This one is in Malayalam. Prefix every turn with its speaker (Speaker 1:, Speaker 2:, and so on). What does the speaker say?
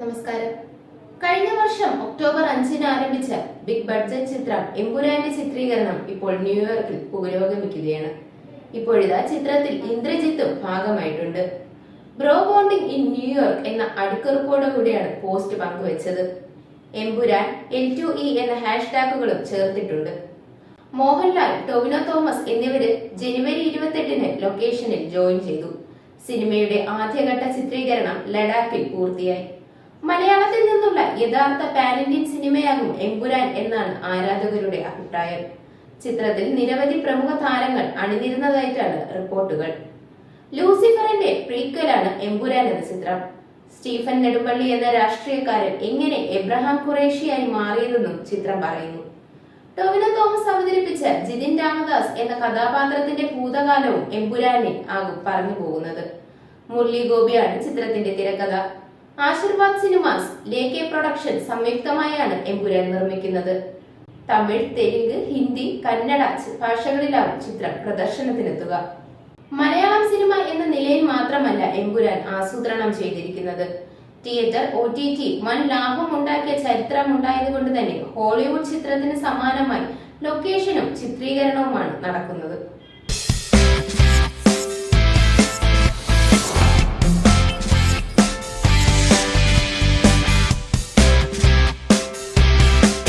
Speaker 1: നമസ്കാരം. കഴിഞ്ഞ വർഷം ഒക്ടോബർ അഞ്ചിന് ആരംഭിച്ച ബിഗ് ബഡ്ജറ്റ് ചിത്രം എമ്പുരാന്റെ ചിത്രീകരണം ഇപ്പോൾ ന്യൂയോർക്കിൽ പുരോഗമിക്കുകയാണ് ഇപ്പോഴിതാ ചിത്രത്തിൽ ഇന്ദ്രജിത്തും ഭാഗമായിട്ടുണ്ട്. Bro bonding in New York എന്ന അടിക്കുറിപ്പോടുകൂടിയാണ് പോസ്റ്റ് പങ്കുവച്ചത്. എമ്പുരാൻ എൽ ടു ഇ എന്ന ഹാഷ്ടാഗുകളും ചേർത്തിട്ടുണ്ട്. മോഹൻലാൽ ടൊവിനോ തോമസ് എന്നിവര് ജനുവരി ഇരുപത്തെട്ടിന് ലൊക്കേഷനിൽ ജോയിൻ ചെയ്തു. സിനിമയുടെ ആദ്യഘട്ട ചിത്രീകരണം ലഡാക്കിൽ പൂർത്തിയായി. മലയാളത്തിൽ നിന്നുള്ള യഥാർത്ഥ ഇന്ത്യൻ സിനിമയാകും എമ്പുരാൻ എന്നാണ് ആരാധകരുടെ അഭിപ്രായം. ചിത്രത്തിൽ നിരവധി പ്രമുഖ താരങ്ങൾ അണിനിരുന്നതായിട്ടാണ് റിപ്പോർട്ടുകൾ. ലൂസിഫറിന്റെ പ്രീക്വലാണ് എമ്പുരാൻ എന്ന ചിത്രം. സ്റ്റീഫൻ നെടുമ്പള്ളി എന്ന രാഷ്ട്രീയക്കാരൻ എങ്ങനെ എബ്രഹാം ഖുറേഷിയായി മാറിയതെന്നും ചിത്രം പറയുന്നു. ടൊവിനോ തോമസ് അവതരിപ്പിച്ച ജിതിൻ രാമദാസ് എന്ന കഥാപാത്രത്തിന്റെ ഭൂതകാലവും എമ്പുരാനിൽ ആകും പറഞ്ഞു പോകുന്നത്. മുരളി ഗോപിയാണ് ചിത്രത്തിന്റെ തിരക്കഥ. Aashirvad cinemas Lyca production സംയുക്തമായാണ് എമ്പുരാൻ നിർമ്മിക്കുന്നത്. തമിഴ് തെലുങ്ക് ഹിന്ദി കന്നഡ ഭാഷകളിലാവും ചിത്രം പ്രദർശനത്തിനെത്തുക. മലയാളം സിനിമ എന്ന നിലയിൽ മാത്രമല്ല എമ്പുരാൻ ആസൂത്രണം ചെയ്തിരിക്കുന്നത്. തിയേറ്റർ ഒ ടി ടി വൻ ലാഭം ഉണ്ടാക്കിയ ചരിത്രം ഉണ്ടായതുകൊണ്ട് തന്നെ ഹോളിവുഡ് ചിത്രത്തിന് സമാനമായി ലൊക്കേഷനും ചിത്രീകരണവുമാണ് നടക്കുന്നത്.